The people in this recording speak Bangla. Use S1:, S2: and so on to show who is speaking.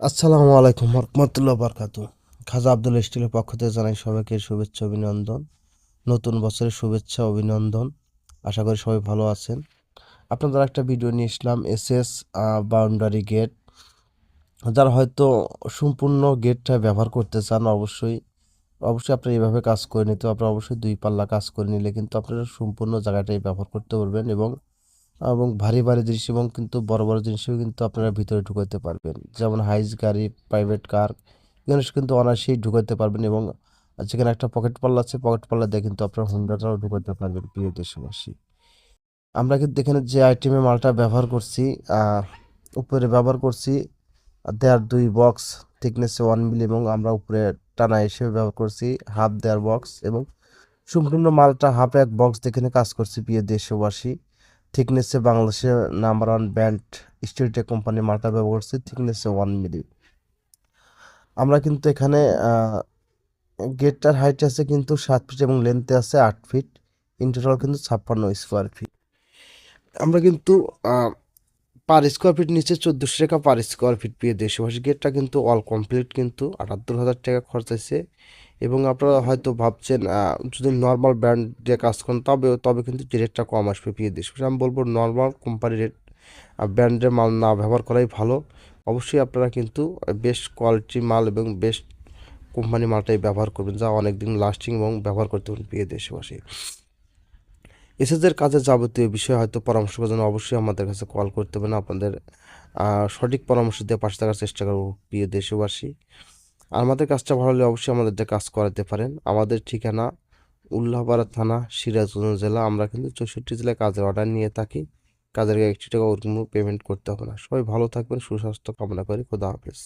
S1: আসসালামু আলাইকুম রহমতুল্লাহ বারকাতু। খাজা আব্দুল স্টিলের পক্ষ থেকে জানাই সবাইকে শুভেচ্ছা, অভিনন্দন। নতুন বছরের শুভেচ্ছা, অভিনন্দন। আশা করি সবাই ভালো আছেন। আপনাদের একটা ভিডিও নিয়ে এসলাম এস এস বাউন্ডারি গেট যারা হয়তো সম্পূর্ণ গেটটা ব্যবহার করতে চান, অবশ্যই অবশ্যই আপনারা এইভাবে কাজ করে নিতে আপনারা অবশ্যই দুই পাল্লা কাজ করে নিলে কিন্তু আপনারা সম্পূর্ণ জায়গাটাই ব্যবহার করতে পারবেন এবং এবং ভারী ভারী জিনিস এবং কিন্তু বড় বড় জিনিসও কিন্তু আপনারা ভিতরে ঢুকাতে পারবেন। যেমন হাইজ গাড়ি প্রাইভেট কার এখানে কিন্তু অনায়াসেই ঢুকাতে পারবেন এবং যেখানে একটা পকেট পাল্লা আছে পকেট পাল্লা দিয়ে কিন্তু আপনারা হুন্ডাটাও ঢুকাতে পারবেন প্রিয় দেশবাসী। আমরা কিন্তু এখানে যে আইটেমে মালটা ব্যবহার করছি উপরে ব্যবহার করছি, দেয়ার দুই বক্স থিকনেসে ওয়ান মিলি এবং আমরা উপরে টানা হিসেবে ব্যবহার করছি হাফ দেয়ার বক্স এবং সম্পূর্ণ মালটা হাফ এক বক্স দেখে কাজ করছি প্রিয় দেশবাসী। থিকনেসে বাংলাদেশের নাম্বার ওয়ান ব্র্যান্ড স্টিলটেক কোম্পানির মালটা ব্যবহার করছি থিকনেসে ওয়ান মিলি আমরা কিন্তু এখানে গেটটার হাইট আছে কিন্তু সাত ফিট এবং লেন্থে আছে আট ফিট ইন টোটাল কিন্তু ছাপ্পান্ন স্কোয়ার ফিট আমরা কিন্তু পার স্কোয়ার ফিট নিচে চোদ্দোশো টাকা পার স্কোয়ার ফিট পেয়ে দেশবাসী। গেটটা কিন্তু অল কমপ্লিট কিন্তু আটাত্তর হাজার টাকা খরচ আছে এবং আপনারা হয়তো ভাবছেন যদি নর্মাল ব্র্যান্ড দিয়ে কাজ করেন, তবে তবে কিন্তু যে রেটটা কম আসবে পেয়ে দেশবাসী আমি বলব নর্মাল কোম্পানির রেট ব্র্যান্ডের মাল না ব্যবহার করাই ভালো। অবশ্যই আপনারা কিন্তু বেস্ট কোয়ালিটি মাল এবং বেস্ট কোম্পানি মালটাই ব্যবহার করবেন, যা অনেক দিন লাস্টিং এবং ব্যবহার করতে পারেন প্রিয় দেশবাসী। এসএসের কাজে যাবতীয় বিষয়ে হয়তো পরামর্শ জন্য অবশ্যই আমাদের কাছে কল করতে হবে না। আপনাদের সঠিক পরামর্শ দিয়ে পাশে থাকার চেষ্টা করব প্রিয় দেশবাসী। আমাদের কাজটা ভালো হলে অবশ্যই আমাদের দিয়ে কাজ করাতে পারেন। আমাদের ঠিকানা উল্লাহপাড়া থানা, সিরাজগঞ্জ জেলা। আমরা কিন্তু চৌষট্টি জেলায় কাজের অর্ডার নিয়ে থাকি। কাজের একটি টাকা পেমেন্ট করতে হবে না। সবাই ভালো থাকবেন, সুস্বাস্থ্য কামনা করি। খোদা হাফেজ।